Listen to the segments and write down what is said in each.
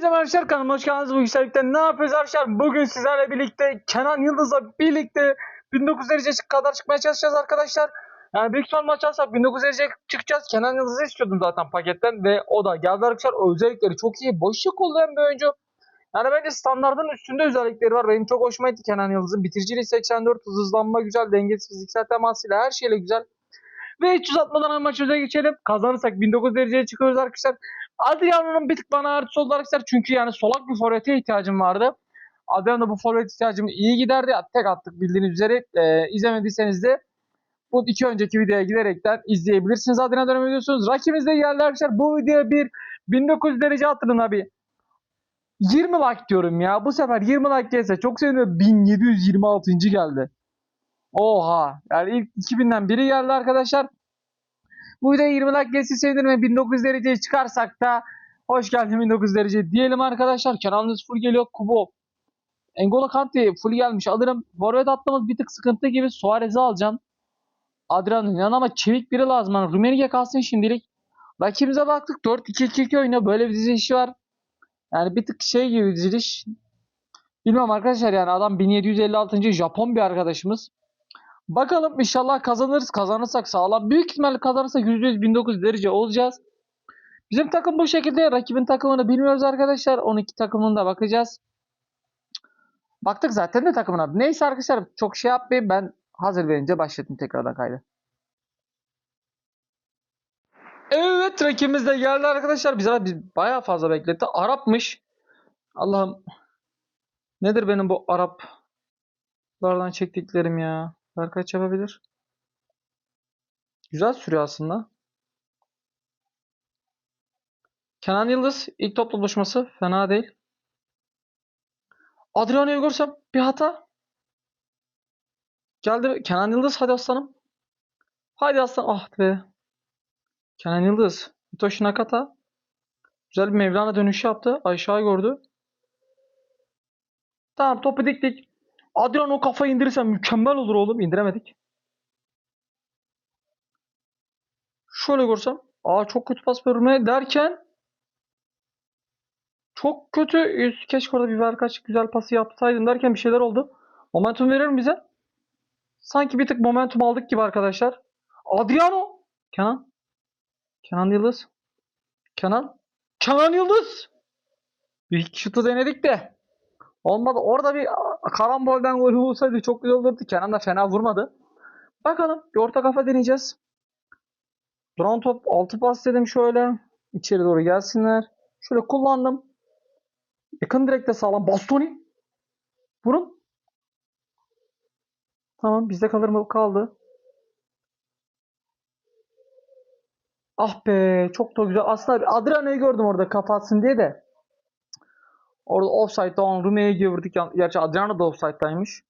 Herkese arkadaşlar kanalıma hoş geldiniz. Bu güzellikte ne yapıyoruz arkadaşlar? Bugün sizlerle birlikte Kenan Yıldız'la birlikte 1900 derece kadar çıkmaya çalışacağız arkadaşlar. Yani büyük ihtimal maç alsak 1900 derece çıkacağız. Kenan Yıldız'ı istiyordum zaten paketten ve o da geldi arkadaşlar. Özellikleri çok iyi. Boşluk olmayan bir oyuncu. Yani bence standartın üstünde özellikleri var. Benim çok hoşuma gitti Kenan Yıldız'ın. Bitiriciliği 84, hızlanma güzel, dengesiz fiziksel temasıyla her şeyle güzel. Ve hiç uzatmadan maçımıza geçelim. Kazanırsak 1900 dereceye çıkıyoruz arkadaşlar. Adriano'nun bir tık bana artısı oldu arkadaşlar. Çünkü yani solak bir forvete ihtiyacım vardı. Adriano bu forvet ihtiyacım iyi giderdi. Tek attık bildiğiniz üzere. Ee, izlemediyseniz de bu iki önceki videoya giderekten izleyebilirsiniz. Adriano dönemi ediyorsunuz. Rakibimiz de geldi arkadaşlar. Bu videoya bir 1900 derece attırın abi. 20 like diyorum ya. Bu sefer 20 like gelse çok sevinirim. 1726. geldi. Oha. Yani ilk 2000'den biri geldi arkadaşlar. Bu videoya 20 like gelsin sevinirim ve 1900 dereceye çıkarsak da hoş geldin 1900 derece diyelim arkadaşlar. Kanalınız full geliyor. Kubo. Engola Kante full gelmiş. Alırım. Forvet attığımız bir tık sıkıntı gibi. Suarez'i alacağım. Adrian'ın yanına ama çevik biri lazım. Yani Rummenigge kalsın şimdilik. Rakibimize baktık. 4-2-2-2 oynuyor. Böyle bir dizilişi var. Yani bir tık şey gibi diziliş. Bilmem arkadaşlar yani adam 1756. Japon bir arkadaşımız. Bakalım inşallah kazanırız. Kazanırsak sağlam. Büyük ihtimalle kazanırsak %100 1900 derece olacağız. Bizim takım bu şekilde. Rakibin takımını bilmiyoruz arkadaşlar. 12 takımına da bakacağız. Baktık zaten de takımına. Neyse arkadaşlar çok şey yapmayayım. Ben hazır verince başladım tekrardan kaydı. Evet rakibimiz de geldi arkadaşlar. Bize biz bayağı fazla bekletti. Arapmış. Allah'ım. Nedir benim bu Araplardan çektiklerim ya? Ver kaç yapabilir? Güzel sürüyor aslında. Kenan Yıldız ilk topla buluşması fena değil. Adriano'yu görsem bir hata. Geldi Kenan Yıldız hadi aslanım. Hadi aslan ah be. Kenan Yıldız. Hitoshi Nakata. Güzel bir Mevlana dönüşü yaptı. Aşağı gördü. Tamam topu diktik. Adriano kafayı indirirsen mükemmel olur oğlum. İndiremedik. Şöyle görsem. Aa çok kötü pas verme derken çok kötü. Üst- Keşke orada bir ver kaç güzel pası yapsaydım derken bir şeyler oldu. Momentum verir mi bize? Sanki bir tık momentum aldık gibi arkadaşlar. Adriano. Kenan. Kenan Yıldız. Kenan. Kenan Yıldız. Bir şutu denedik de. Olmadı. Orada bir karambolden gol olsaydı çok güzel olurdu. Kenan da fena vurmadı. Bakalım. Bir orta kafa deneyeceğiz. Duran top 6 pas dedim şöyle. İçeri doğru gelsinler. Şöyle kullandım. Yakın direkte sağlam. Bastoni. Vurun. Tamam bizde kalır mı? Kaldı. Ah be çok da güzel. Aslında Adriano'yu gördüm orada kapatsın diye de. Orada offside'da olan Rume'ye vurduk. Gerçi Adriano da offside'daymış.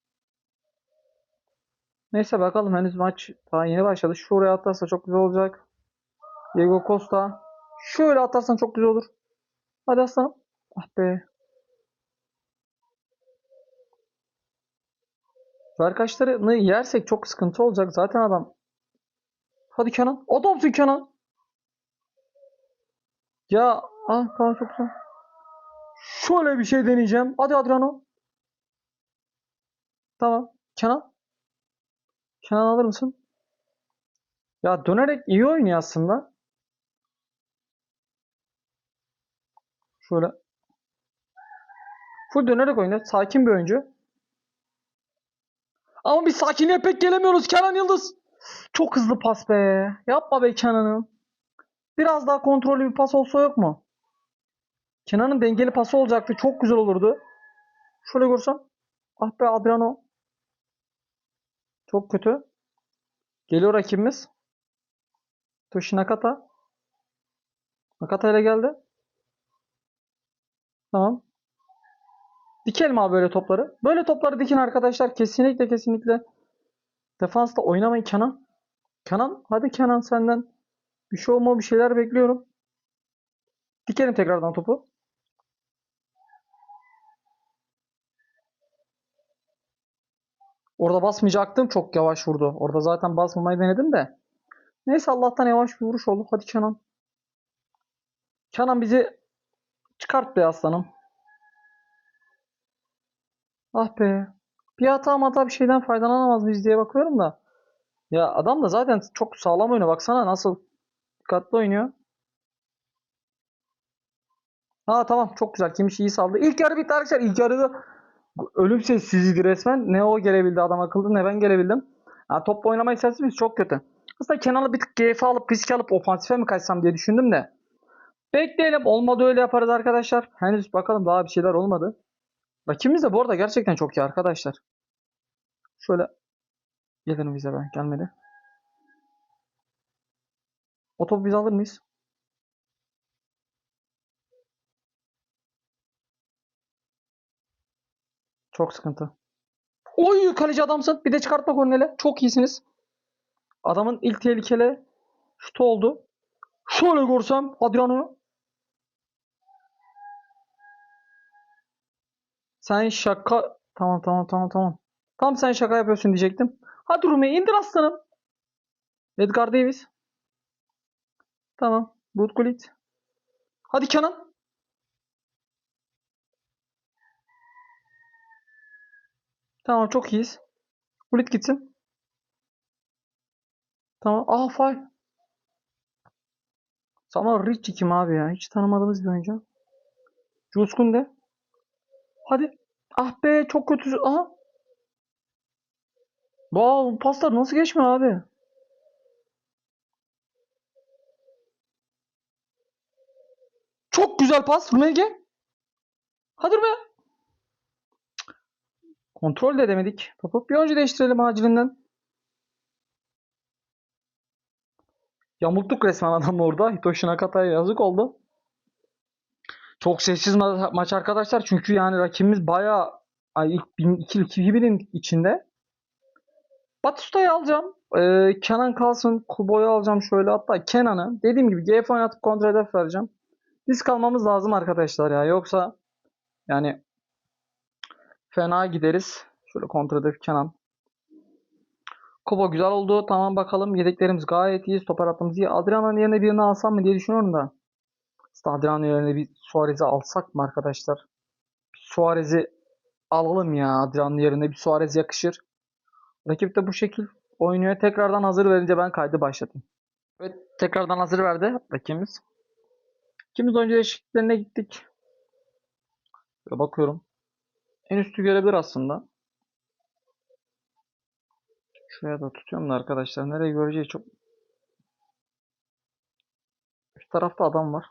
Neyse bakalım henüz maç daha yeni başladı. Şuraya atarsa çok güzel olacak. Diego Costa. Şöyle atarsan çok güzel olur. Hadi aslanım. Ah be. Verkaçlarını yersek çok sıkıntı olacak. Zaten adam. Hadi Kenan. Adamsın Kenan. Ya ah tamam çok güzel. Şöyle bir şey deneyeceğim. Hadi Adriano. Tamam. Kenan. Kenan alır mısın? Ya dönerek iyi oynuyor aslında. Şöyle. Full dönerek oynuyor. Sakin bir oyuncu. Ama biz sakinliğe pek gelemiyoruz Kenan Yıldız. Çok hızlı pas be. Yapma be Kenan'ım. Biraz daha kontrollü bir pas olsa yok mu? Kenan'ın dengeli pası olacaktı. Çok güzel olurdu. Şöyle görsem. Ah be Adriano. Çok kötü. Geliyor rakibimiz. Toshi Nakata. Nakata ile geldi. Tamam. Dikelim abi böyle topları. Böyle topları dikin arkadaşlar. Kesinlikle kesinlikle. Defansta oynamayın Kenan. Kenan. Hadi Kenan senden. Bir şey olma bir şeyler bekliyorum. Dikelim tekrardan topu. Orada basmayacaktım. Çok yavaş vurdu. Orada zaten basmamayı denedim de. Neyse Allah'tan yavaş bir vuruş oldu. Hadi Kenan. Kenan bizi Çıkart be aslanım. Ah be. Bir hata hata bir şeyden faydalanamaz mıyız diye bakıyorum da. Ya adam da zaten çok sağlam oynuyor. Baksana nasıl dikkatli oynuyor. Ha tamam çok güzel. Kimiş iyi saldı. İlk yarı bitti arkadaşlar. İlk yarıda ölüm sessizliğiydi resmen. Ne o gelebildi adam akıllı ne ben gelebildim. Ha, top oynama isterseniz çok kötü. Aslında Kenan'ı bir tık GF alıp risk alıp ofansife mi kaçsam diye düşündüm de. Bekleyelim. Olmadı öyle yaparız arkadaşlar. Henüz bakalım daha bir şeyler olmadı. Rakibimiz de bu arada gerçekten çok iyi arkadaşlar. Şöyle gelirim bize ben gelmedi. O topu biz alır mıyız? Çok sıkıntı. Oy kaleci adamsın. Bir de çıkartma kornele. Çok iyisiniz. Adamın ilk tehlikeli şutu oldu. Şöyle görsem Adriano. Sen şaka... Tamam tamam tamam tamam. Tam sen şaka yapıyorsun diyecektim. Hadi Rumi indir aslanım. Edgar Davis. Tamam. Bud Gullit. Hadi Kenan. Tamam çok iyiyiz. Gullit gitsin. Tamam. Aa faul. Sama Ricci kim abi ya? Hiç tanımadığımız bir oyuncu. Juskun de. Hadi. Ah be çok kötü. Aha. Wow, paslar nasıl geçmiyor abi? Çok güzel pas. Rummenigge. Hadi Rummenigge. Kontrol de edemedik. Topu bir önce değiştirelim acilinden. Yamulttuk resmen adamı orada. Hitoshi Nakata'ya yazık oldu. Çok sessiz ma- maç arkadaşlar. Çünkü yani rakibimiz bayağı ay ilk 2000'in içinde. Batista'yı alacağım. Ee, Kenan kalsın. Kubo'yu alacağım şöyle. Hatta Kenan'ı dediğim gibi GF oynatıp kontra hedef vereceğim. Biz kalmamız lazım arkadaşlar ya. Yoksa yani fena gideriz. Şöyle kontra hedef Kenan. Kubo güzel oldu. Tamam bakalım. Yedeklerimiz gayet iyi. Stoper hattımız iyi. Adriano'nun yerine birini alsam mı diye düşünüyorum da. İşte Adriano yerine bir Suarez'i alsak mı arkadaşlar? Suarez'i alalım ya. Adriano'nun yerine bir Suarez yakışır. Rakip de bu şekil oynuyor. Tekrardan hazır verince ben kaydı başlatayım. Evet tekrardan hazır verdi rakibimiz. İkimiz oyuncu değişikliklerine gittik. Şöyle bakıyorum. En üstü görebilir aslında. Şuraya da tutuyorum da arkadaşlar. Nereye göreceği çok... Üst tarafta adam var.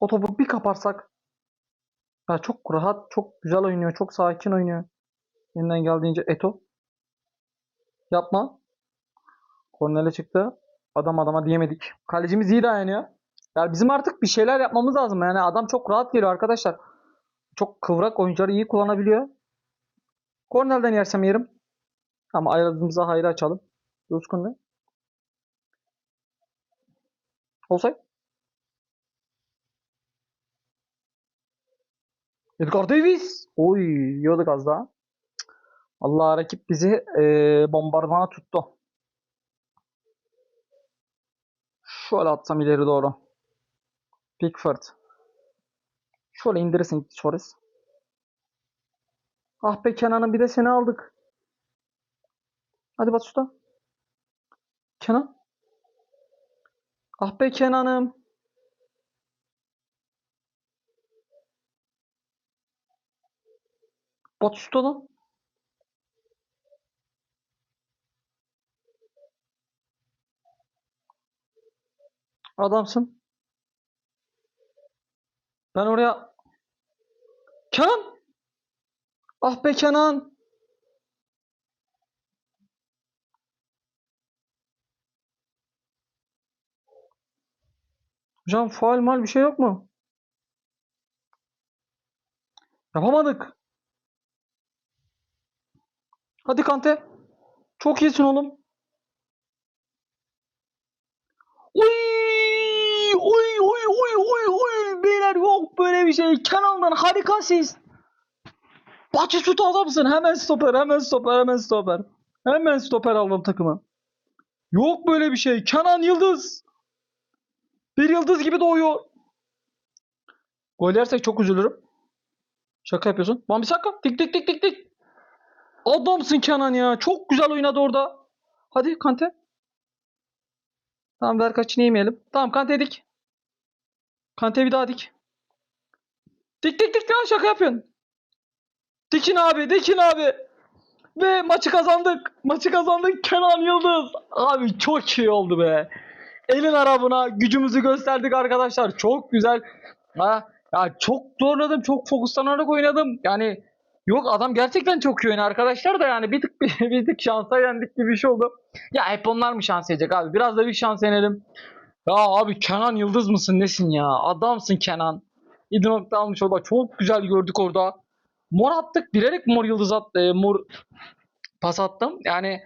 O topu bir kaparsak. Ya çok rahat, çok güzel oynuyor. Çok sakin oynuyor. Elinden geldiğince Eto. Yapma. Kornele çıktı. Adam adama diyemedik. Kalecimiz iyi dayanıyor. Yani bizim artık bir şeyler yapmamız lazım. Yani adam çok rahat geliyor arkadaşlar. Çok kıvrak oyuncuları iyi kullanabiliyor. Kornelden yersem yerim. Ama ayrıldığımıza hayır açalım. Yoskun ne? Olsay. Edgar Davis. Oy yiyorduk az daha. Allah rakip bizi eee bombardımana tuttu. Şöyle atsam ileri doğru. Pickford. Şöyle indirirsin Suarez. Ah be Kenan'ım bir de seni aldık. Hadi Batusta. Kenan. Ah be Kenan'ım. Batusta lan. Adamsın. Ben oraya... Kenan! Ah be Kenan! Hocam faal mal bir şey yok mu? Yapamadık. Hadi Kante. Çok iyisin oğlum. Oy! Oy oy oy oy beyler yok böyle bir şey. Kenan'dan harikasınız. Batistuta adamsın. Hemen stoper, hemen stoper, hemen stoper. Hemen stoper aldım takıma. Yok böyle bir şey. Kenan Yıldız. Bir yıldız gibi doğuyor. Gol yersek çok üzülürüm. Şaka yapıyorsun. Van Bissaka. Dik dik dik dik dik. Adamsın Kenan ya. Çok güzel oynadı orada. Hadi Kante. Tamam ver kaçını yemeyelim. Tamam Kante dik. Kante bir daha dik. Dik dik dik. Ya şaka yapıyorsun. Dikin abi. Dikin abi. Ve maçı kazandık. Maçı kazandık Kenan Yıldız. Abi çok iyi oldu be. Elin arabına gücümüzü gösterdik arkadaşlar. Çok güzel. Ha, ya çok zorladım. Çok fokuslanarak oynadım. Yani yok adam gerçekten çok iyi oynuyor arkadaşlar da yani bir tık bir, bir tık şansa yendik gibi bir şey oldu. Ya hep onlar mı şans yiyecek abi? Biraz da bir şans yenelim. Ya abi Kenan Yıldız mısın nesin ya? Adamsın Kenan. 7 nokta almış orada. Çok güzel gördük orada. Mor attık. Bilerek mor yıldız attı. e, Mor pas attım. Yani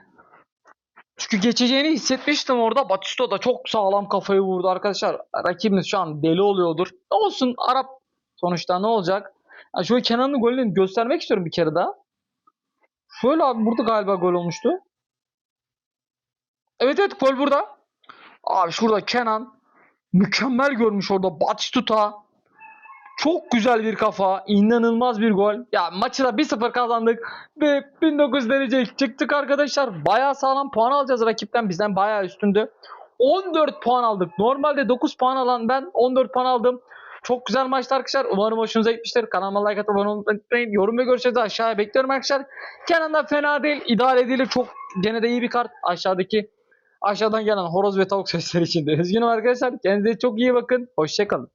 çünkü geçeceğini hissetmiştim orada. Batista da çok sağlam kafayı vurdu arkadaşlar. Rakibimiz şu an deli oluyordur. Olsun Arap sonuçta ne olacak? Ya şöyle Kenan'ın golünü göstermek istiyorum bir kere daha. Şöyle abi burada galiba gol olmuştu. Evet evet gol burada. Abi şurada Kenan mükemmel görmüş orada Batistuta. Çok güzel bir kafa. inanılmaz bir gol. Ya maçı da 1-0 kazandık. Ve 1900 derece çıktık arkadaşlar. Bayağı sağlam puan alacağız rakipten. Bizden bayağı üstündü. 14 puan aldık. Normalde 9 puan alan ben 14 puan aldım. Çok güzel maçtı arkadaşlar. Umarım hoşunuza gitmiştir. Kanalıma like atıp abone olmayı. Yorum ve görüşlerinizi aşağıya bekliyorum arkadaşlar. Kenan da fena değil. idare edilir. Çok gene de iyi bir kart. Aşağıdaki aşağıdan gelen horoz ve tavuk sesleri için de üzgünüm arkadaşlar. Kendinize çok iyi bakın. Hoşçakalın.